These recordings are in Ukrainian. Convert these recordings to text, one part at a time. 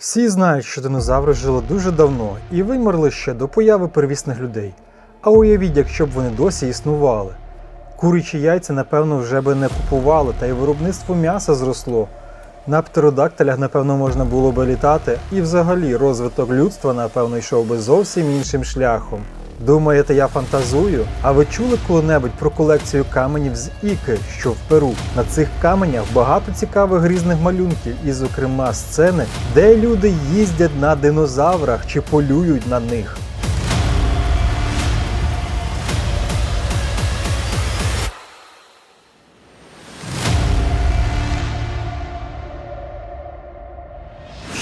Всі знають, що динозаври жили дуже давно і вимерли ще до появи первісних людей. А уявіть, якщо б вони досі існували. Курячі яйця, напевно, вже би не купували, та й виробництво м'яса зросло. На птеродактилях, напевно, можна було би літати, і взагалі розвиток людства, напевно, йшов би зовсім іншим шляхом. Думаєте, я фантазую? А ви чули коли-небудь про колекцію каменів з Іки, що в Перу? На цих каменях багато цікавих різних малюнків, і, зокрема, сцени, де люди їздять на динозаврах чи полюють на них.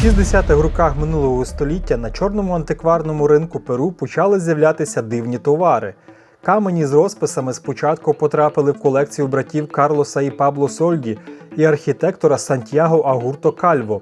60-х роках минулого століття на чорному антикварному ринку Перу почали з'являтися дивні товари. Камені з розписами спочатку потрапили в колекцію братів Карлоса і Пабло Сольді і архітектора Сантьяго Агурто Кальво.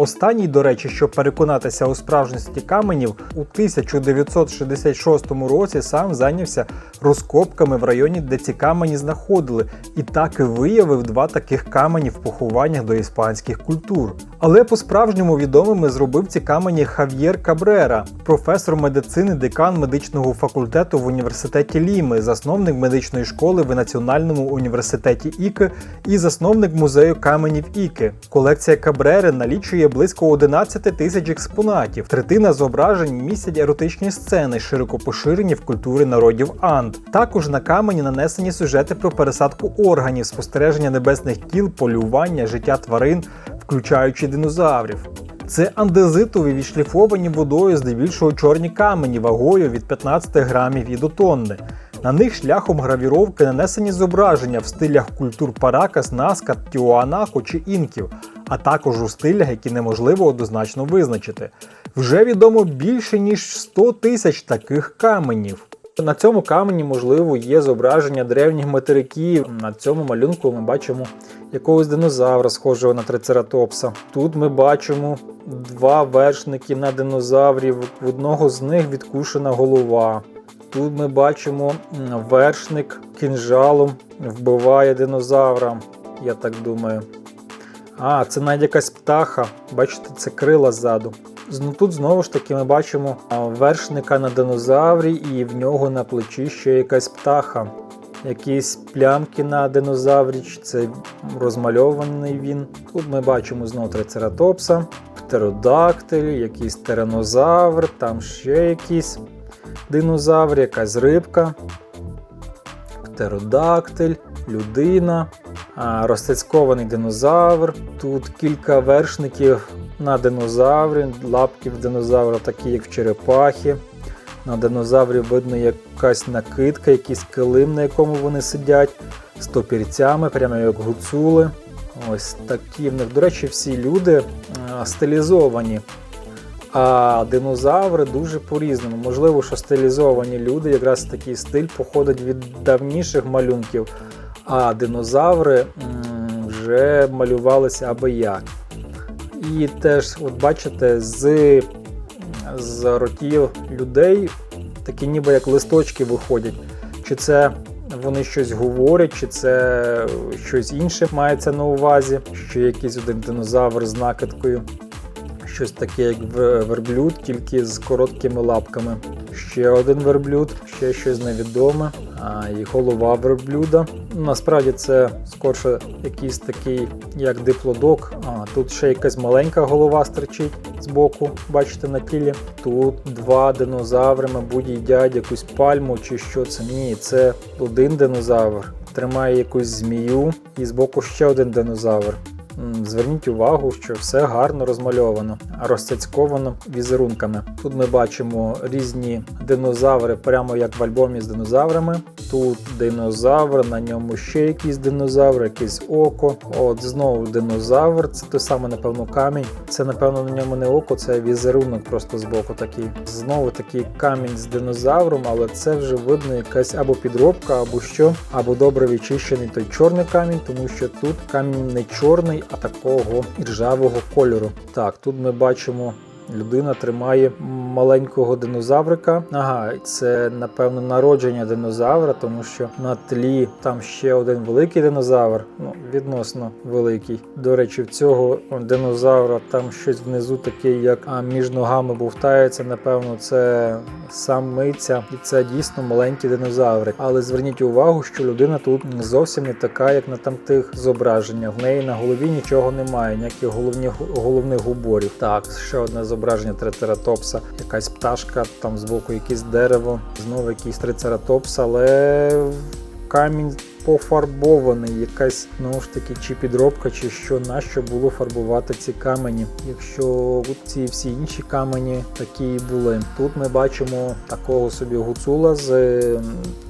Останній, до речі, щоб переконатися у справжності каменів, у 1966 році сам зайнявся розкопками в районі, де ці камені знаходили, і так і виявив два таких камені в похованнях до іспанських культур. Але по-справжньому відомими зробив ці камені Хав'єр Кабрера, професор медицини, декан медичного факультету в університеті Ліми, засновник медичної школи в Національному університеті Іки і засновник музею каменів Іки. Колекція Кабрери налічує близько 11 тисяч експонатів. Третина зображень містять еротичні сцени, широко поширені в культурі народів Анд. Також на камені нанесені сюжети про пересадку органів, спостереження небесних тіл, полювання, життя тварин, включаючи динозаврів. Це андезитові відшліфовані водою здебільшого чорні камені вагою від 15 грамів і до тонни. На них шляхом гравіровки нанесені зображення в стилях культур Паракас, Наска, Тіуанаху чи інків, а також у стилях, які неможливо однозначно визначити. Вже відомо більше ніж 100 тисяч таких каменів. На цьому камені, можливо, є зображення древніх материків. На цьому малюнку ми бачимо якогось динозавра, схожого на трицератопса. Тут ми бачимо два вершники на динозаврів, в одного з них відкушена голова. Тут ми бачимо вершник кінжалом вбиває динозавра, я так думаю. А, це навіть якась птаха. Бачите, це крила ззаду. Ну, Тут знову ж таки ми бачимо вершника на динозаврі, і в нього на плечі ще якась птаха. Якісь плямки на динозаврі, це розмальований він. Тут ми бачимо знову трицератопса, птеродактиль, якийсь тиранозавр, там ще якийсь динозавр, якась рибка, птеродактиль, людина, розцяцькований динозавр. Тут кілька вершників на динозаврі, лапки в динозавра, такі як в черепахи. На динозаврі видно якась накидка, якийсь килим, на якому вони сидять, з топірцями, прямо як гуцули. Ось такі в них. До речі, всі люди стилізовані. А динозаври дуже по-різному. Можливо, що стилізовані люди, якраз такий стиль походить від давніших малюнків, а динозаври вже малювалися аби як. І теж, от бачите, з, з ротів людей такі ніби як листочки виходять. Чи це вони щось говорять, чи це щось інше мається на увазі, що якийсь один динозавр з накидкою щось таке, як верблюд, тільки з короткими лапками. Ще один верблюд, ще щось невідоме, і голова верблюда. Насправді це скорше якийсь такий, як диплодок. А тут ще якась маленька голова стерчить збоку, бачите на тілі. Тут два динозаври, мабуть, їдять якусь пальму чи що це. Ні, це один динозавр. Тримає якусь змію, і збоку ще один динозавр. Зверніть увагу, що все гарно розмальовано, розцяцьковано візерунками. Тут ми бачимо різні динозаври, прямо як в альбомі з динозаврами. Тут динозавр, на ньому ще якийсь динозавр, якесь око. От знову динозавр, це той самий, напевно, камінь. Це, напевно, на ньому не око, це візерунок просто збоку такий. Знову такий камінь з динозавром, але це вже видно якась або підробка, або що, або добре відчищений той чорний камінь, тому що тут камінь не чорний, такого ржавого кольору. Так, тут ми бачимо людина тримає маленького динозаврика. Ага, це напевно народження динозавра, тому що на тлі там ще один великий динозавр, ну відносно великий. До речі, в цього динозавра там щось внизу таке, як а, між ногами бовтається. Напевно, це самиця, і це дійсно маленькі динозаври. Але зверніть увагу, що людина тут зовсім не така, як на там тих зображеннях. В неї на голові нічого немає, ніяких головних головних уборів. Так, ще одне зображення трицератопса, якась пташка, там збоку якесь дерево, знову якийсь трицератопс, але камінь пофарбований, якась знову ж таки чи підробка, чи що на що було фарбувати ці камені. Якщо ці всі інші камені такі були. Тут ми бачимо такого собі гуцула з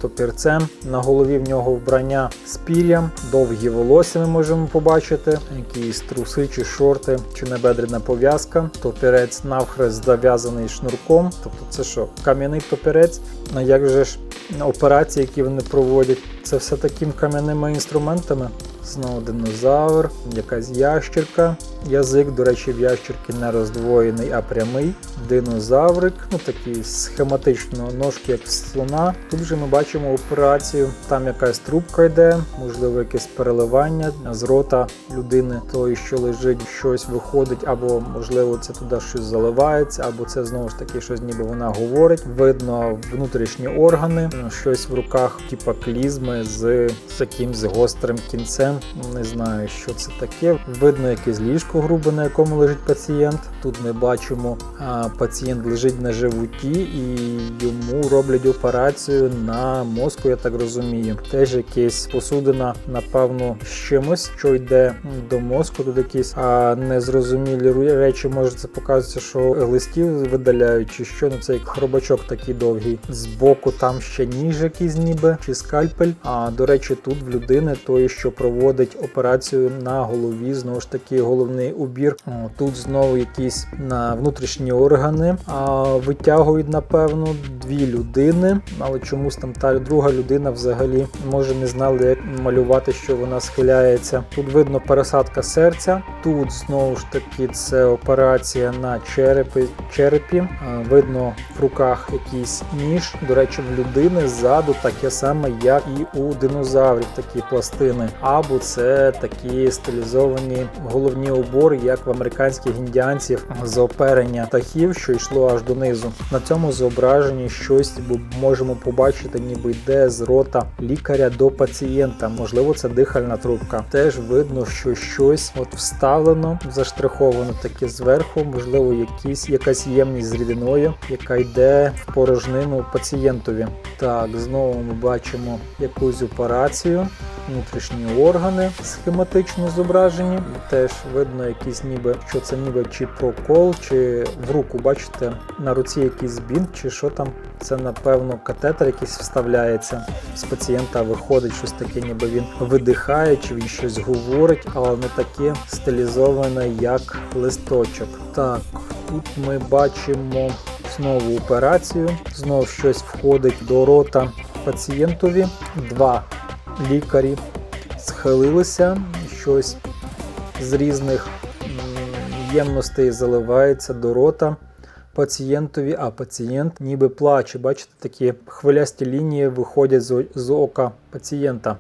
топірцем. На голові в нього вбрання з пір'ям, довгі волосся ми можемо побачити, якісь труси чи шорти, чи небедрена пов'язка. Топірець навхрест зав'язаний шнурком. Тобто це що, кам'яний топірець. А як же ж операції, які вони проводять, це все такими кам'яними інструментами. Знову динозавр, якась ящерка. Язик, до речі, в ящерки не роздвоєний, а прямий. Динозаврик, ну такий схематично, ножки як слона. Тут же ми бачимо операцію. Там якась трубка йде, можливо, якесь переливання з рота людини, тої, що лежить, щось виходить, або можливо це туди щось заливається, або це знову ж таки щось, ніби вона говорить. Видно внутрішні органи, щось в руках, типа клізми з, з якимсь гострим кінцем. Не знаю, що це таке. Видно якесь ліжко грубе, на якому лежить пацієнт. Тут ми бачимо, пацієнт лежить на животі і йому роблять операцію на мозку, я так розумію. Теж якась посудина, напевно, з чимось, що йде до мозку. Тут якісь а, незрозумілі речі, може це показується, що листів видаляють, чи що ну це як хробачок такий довгий. Збоку там ще ніж якийсь ніби, чи скальпель. А до речі, тут в людини той, що проводить операцію на голові, знову ж таки, головний убір. Тут знову якісь на внутрішні органи а, витягують, напевно, дві людини, але чомусь там та друга людина взагалі може не знали, як малювати, що вона схиляється. Тут видно пересадка серця. Тут знову ж таки це операція на черепі. черепі. Видно в руках якийсь ніж. До речі, в людини ззаду таке саме, як і у динозаврів, такі пластини. Або це такі стилізовані головні убори, як в американських індіанців з оперення птахів, що йшло аж донизу. На цьому зображенні щось можемо побачити, ніби йде з рота лікаря до пацієнта. Можливо, це дихальна трубка. Теж видно, що щось от вставлено, заштриховано таке зверху, можливо, якісь якась ємність з рідиною, яка йде в порожнину пацієнтові. Так, знову ми бачимо якусь операцію внутрішні органи схематично зображені. Теж видно якісь ніби, що це ніби чи прокол, чи в руку, бачите, на руці якийсь бінт, чи що там. Це напевно катетер якийсь вставляється. З пацієнта виходить щось таке, ніби він видихає, чи він щось говорить, але не таке стилізоване, як листочок. Так, тут ми бачимо знову операцію, знову щось входить до рота пацієнтові. Два лікарі схилилися, щось з різних ємностей заливається до рота пацієнтові, а пацієнт ніби плаче. Бачите, такі хвилясті лінії виходять з, ока пацієнта.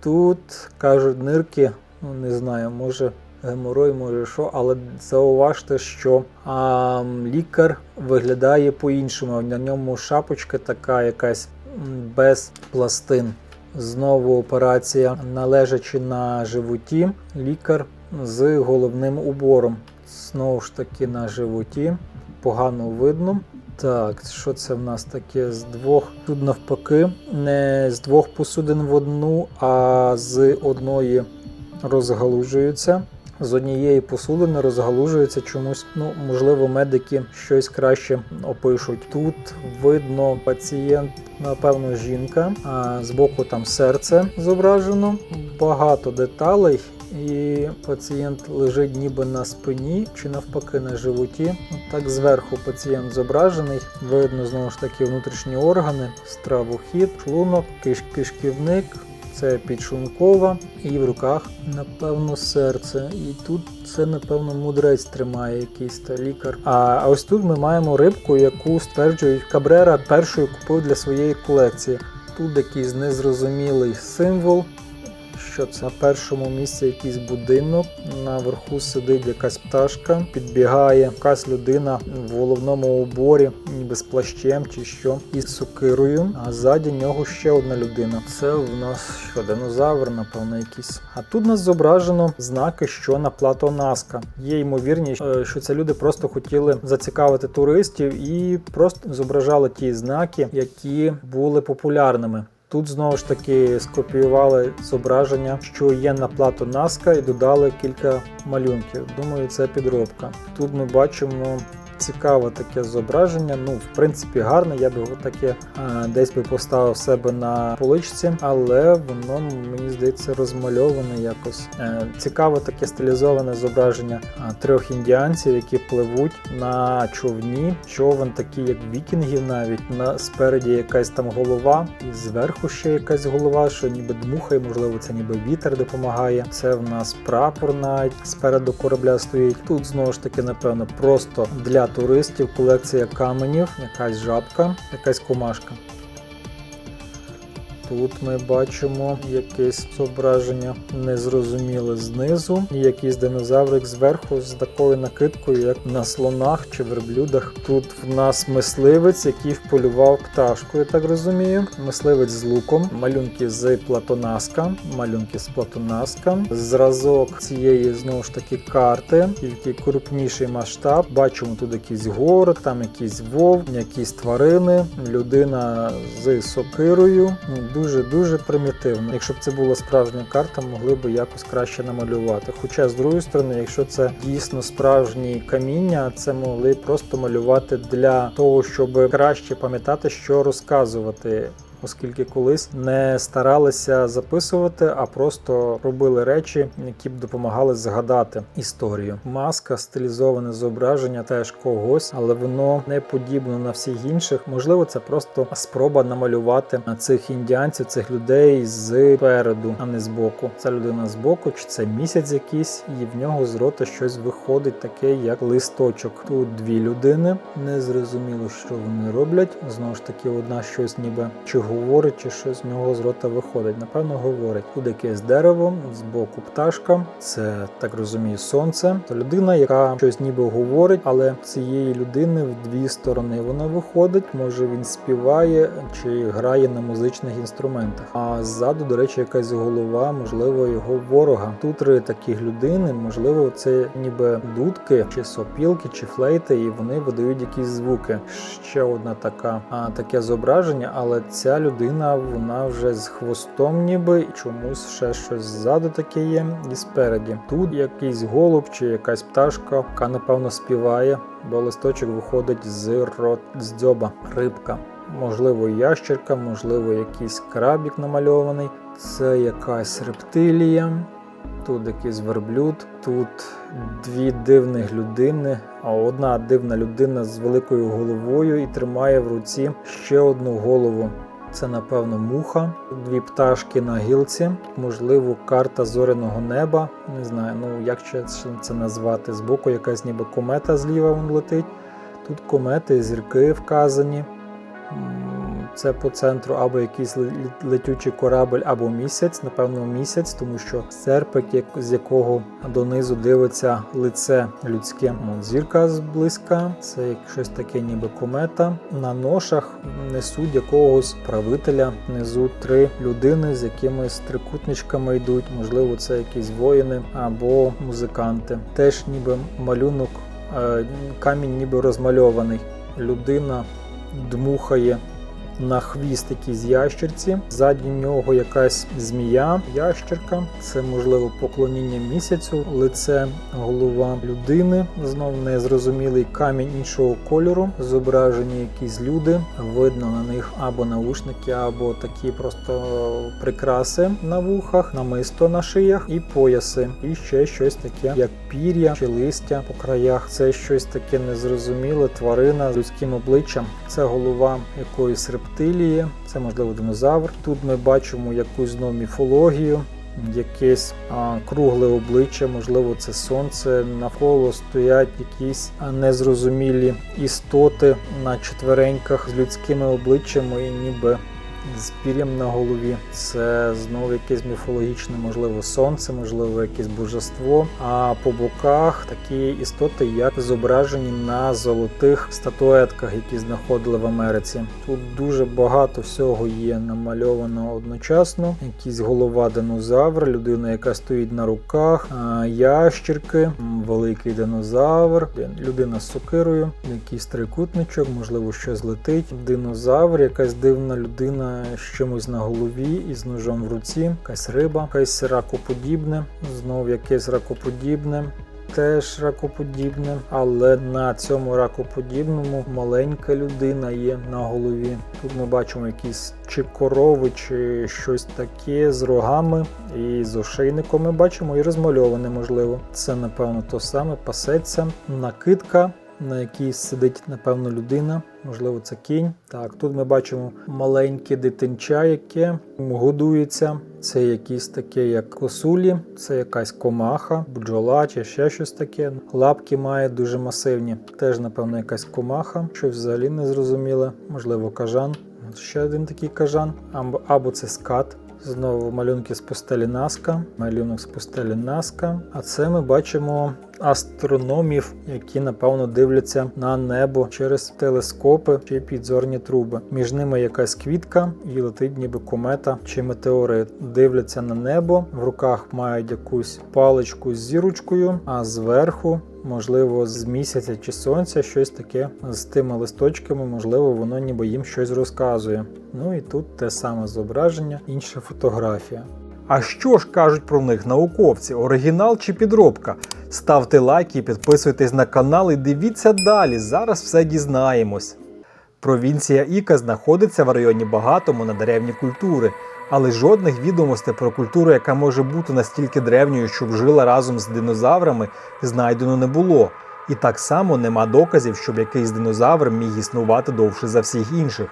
Тут кажуть нирки, ну не знаю, може геморой, може що, але зауважте, що а, лікар виглядає по-іншому. На ньому шапочка така якась без пластин. Знову операція, належачи на животі, лікар з головним убором. Знову ж таки на животі. Погано видно. Так, що це в нас таке з двох? Тут навпаки, не з двох посудин в одну, а з одної розгалужуються. З однієї посудини розгалужується чомусь. Ну, можливо, медики щось краще опишуть. Тут видно пацієнт, напевно, жінка. А збоку там серце зображено, багато деталей. І пацієнт лежить ніби на спині чи навпаки на животі. Так зверху пацієнт зображений. Видно знову ж таки внутрішні органи, стравохід, шлунок, киш- кишківник, це підшункова, і в руках, напевно, серце. І тут це, напевно, мудрець тримає якийсь та лікар. А, ось тут ми маємо рибку, яку стверджують Кабрера першою купив для своєї колекції. Тут якийсь незрозумілий символ. Що це на першому місці якийсь будинок, наверху сидить якась пташка, підбігає якась людина в головному уборі, ніби з плащем чи що, із сокирою. А ззаді нього ще одна людина. Це в нас що, динозавр, напевно, якийсь. А тут нас зображено знаки, що на плато Наска. Є ймовірність, е, що це люди просто хотіли зацікавити туристів і просто зображали ті знаки, які були популярними. Тут знову ж таки скопіювали зображення, що є на плату Наска, і додали кілька малюнків. Думаю, це підробка. Тут ми бачимо цікаве таке зображення. Ну, в принципі, гарне. Я би його таке е, десь би поставив себе на поличці, але воно мені здається розмальоване якось. Е, Цікаве таке стилізоване зображення е, трьох індіанців, які пливуть на човні. Човен такий, як вікінгів, навіть на спереді якась там голова, і зверху ще якась голова, що ніби дмухає, можливо, це ніби вітер допомагає. Це в нас прапор навіть спереду корабля стоїть. Тут знову ж таки, напевно, просто для туристів колекція каменів, якась жабка, якась комашка. Тут ми бачимо якесь зображення незрозуміле знизу, і якийсь динозаврик зверху з такою накидкою, як на слонах чи верблюдах. Тут в нас мисливець, який вполював пташку, я так розумію. Мисливець з луком, малюнки з Платонаска, малюнки з Платонаска, зразок цієї знову ж таки карти, тільки крупніший масштаб. Бачимо тут якісь гори, там якісь вовк, якісь тварини, людина з сокирою. Ну, Дуже дуже примітивно. Якщо б це була справжня карта, могли б якось краще намалювати. Хоча, з другої сторони, якщо це дійсно справжні каміння, це могли просто малювати для того, щоб краще пам'ятати, що розказувати. Оскільки колись не старалися записувати, а просто робили речі, які б допомагали згадати історію. Маска, стилізоване зображення теж когось, але воно не подібно на всіх інших. Можливо, це просто спроба намалювати цих індіанців, цих людей зпереду, а не збоку. Це людина збоку, чи це місяць якийсь, і в нього з рота щось виходить, таке як листочок. Тут дві людини. Не зрозуміло, що вони роблять. Знову ж таки, одна щось ніби чи говорить, чи щось з нього з рота виходить. Напевно, говорить. Тут якесь дерево, збоку пташка, це так розумію, сонце. Це людина, яка щось ніби говорить, але цієї людини в дві сторони вона виходить. Може він співає чи грає на музичних інструментах. А ззаду, до речі, якась голова, можливо, його ворога. Тут три таких людини, можливо, це ніби дудки, чи сопілки, чи флейти, і вони видають якісь звуки. Ще одна така а, таке зображення, але ця людина вона вже з хвостом, ніби чомусь ще щось ззаду таке є, і спереді. Тут якийсь голуб чи якась пташка, яка напевно співає, бо листочок виходить з рот з дзьоба, рибка. Можливо, ящерка, можливо, якийсь крабік намальований. Це якась рептилія. Тут якийсь верблюд, тут дві дивних людини, а одна дивна людина з великою головою і тримає в руці ще одну голову. Це, напевно, муха, дві пташки на гілці, можливо, карта зоряного неба. Не знаю, ну як ще це назвати. Збоку якась ніби комета зліва вон летить. Тут комети, зірки вказані. Це по центру або якийсь летючий корабль, або місяць, напевно, місяць, тому що серпик, з якого донизу дивиться лице людське. Зірка зблизька, це як щось таке, ніби комета. На ношах несуть якогось правителя. Внизу три людини з якимись трикутничками йдуть. Можливо, це якісь воїни або музиканти. Теж ніби малюнок, е, камінь ніби розмальований. Людина дмухає на хвіст якійсь ящерці. Ззаді нього якась змія, ящерка. Це можливо поклоніння місяцю, лице, голова людини. Знов незрозумілий камінь іншого кольору. Зображені якісь люди. Видно на них або наушники, або такі просто прикраси на вухах, намисто на шиях і пояси. І ще щось таке, як пір'я чи листя по краях. Це щось таке незрозуміле, тварина з людським обличчям. Це голова якоїсь рептилії рептилії, це можливо динозавр. Тут ми бачимо якусь знову міфологію. Якесь а, кругле обличчя, можливо, це сонце. Навколо стоять якісь незрозумілі істоти на четвереньках з людськими обличчями, і ніби з пір'ям на голові. Це знову якесь міфологічне, можливо, сонце, можливо, якесь божество. А по боках такі істоти, як зображені на золотих статуетках, які знаходили в Америці. Тут дуже багато всього є намальовано одночасно. Якісь голова динозавра, людина, яка стоїть на руках, ящірки, великий динозавр, людина з сокирою, якийсь трикутничок, можливо, щось летить. Динозавр, якась дивна людина з чимось на голові і з ножом в руці, якась риба, якесь ракоподібне, знов якесь ракоподібне. Теж ракоподібне, але на цьому ракоподібному маленька людина є на голові. Тут ми бачимо якісь чи корови, чи щось таке з рогами і з ошейником. Ми бачимо і розмальоване, можливо. Це, напевно, то саме пасеться. Накидка, на якій сидить, напевно, людина. Можливо, це кінь. Так, тут ми бачимо маленьке дитинча, яке годується. Це якісь таке, як косулі, це якась комаха, бджола чи ще щось таке. Лапки має дуже масивні. Теж, напевно, якась комаха, щось взагалі не зрозуміле. Можливо, кажан. Ще один такий кажан, або, або це скат. Знову малюнки з постелі Наска, малюнок з постелі Наска. А це ми бачимо астрономів, які напевно дивляться на небо через телескопи чи підзорні труби. Між ними якась квітка і летить ніби комета чи метеорит. Дивляться на небо, в руках мають якусь паличку з зірочкою, а зверху. Можливо, з місяця чи сонця щось таке з тими листочками, можливо, воно ніби їм щось розказує. Ну і тут те саме зображення, інша фотографія. А що ж кажуть про них науковці? Оригінал чи підробка? Ставте лайки підписуйтесь на канал і дивіться далі. Зараз все дізнаємось. Провінція Іка знаходиться в районі багатому на деревні культури, але жодних відомостей про культуру, яка може бути настільки древньою, щоб жила разом з динозаврами, знайдено не було. І так само нема доказів, щоб якийсь динозавр міг існувати довше за всіх інших.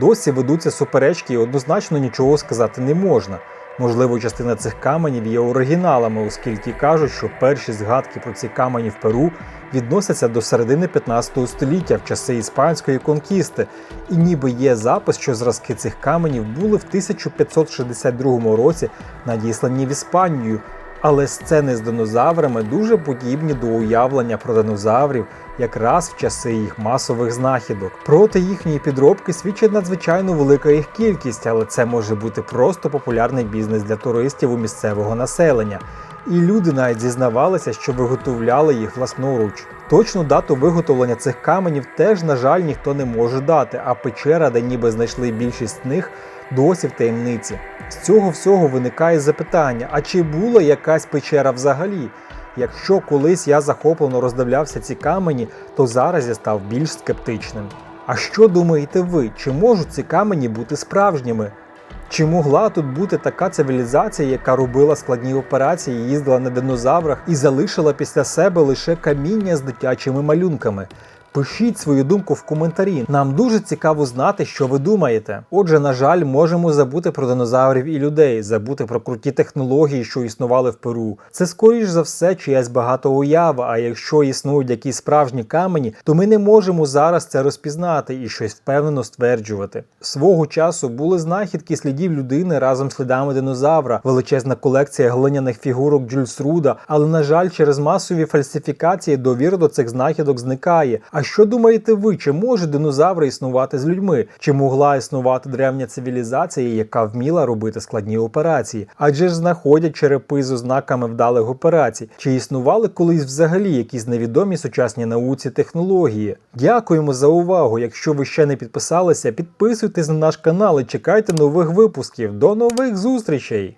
Досі ведуться суперечки і однозначно нічого сказати не можна. Можливо, частина цих каменів є оригіналами, оскільки кажуть, що перші згадки про ці камені в Перу відносяться до середини 15 століття в часи іспанської конкісти, і ніби є запис, що зразки цих каменів були в 1562 році надіслані в Іспанію. Але сцени з динозаврами дуже подібні до уявлення про динозаврів якраз в часи їх масових знахідок. Проти їхньої підробки свідчить надзвичайно велика їх кількість, але це може бути просто популярний бізнес для туристів у місцевого населення. І люди навіть зізнавалися, що виготовляли їх власноруч. Точну дату виготовлення цих каменів теж, на жаль, ніхто не може дати, а печера, де ніби знайшли більшість з них, досі в таємниці. З цього всього виникає запитання: а чи була якась печера взагалі? Якщо колись я захоплено роздивлявся ці камені, то зараз я став більш скептичним. А що думаєте ви? Чи можуть ці камені бути справжніми? Чи могла тут бути така цивілізація, яка робила складні операції, їздила на динозаврах і залишила після себе лише каміння з дитячими малюнками? Пишіть свою думку в коментарі. Нам дуже цікаво знати, що ви думаєте. Отже, на жаль, можемо забути про динозаврів і людей, забути про круті технології, що існували в Перу. Це скоріш за все чиясь багато уява. А якщо існують якісь справжні камені, то ми не можемо зараз це розпізнати і щось впевнено стверджувати. Свого часу були знахідки слідів людини разом з слідами динозавра, величезна колекція глиняних фігурок Джульс Руда, але на жаль, через масові фальсифікації довіра до цих знахідок зникає. А що думаєте ви? Чи можуть динозаври існувати з людьми? Чи могла існувати древня цивілізація, яка вміла робити складні операції? Адже ж знаходять черепи з ознаками вдалих операцій. Чи існували колись взагалі якісь невідомі сучасні науці технології? Дякуємо за увагу. Якщо ви ще не підписалися, підписуйтесь на наш канал і чекайте нових випусків. До нових зустрічей!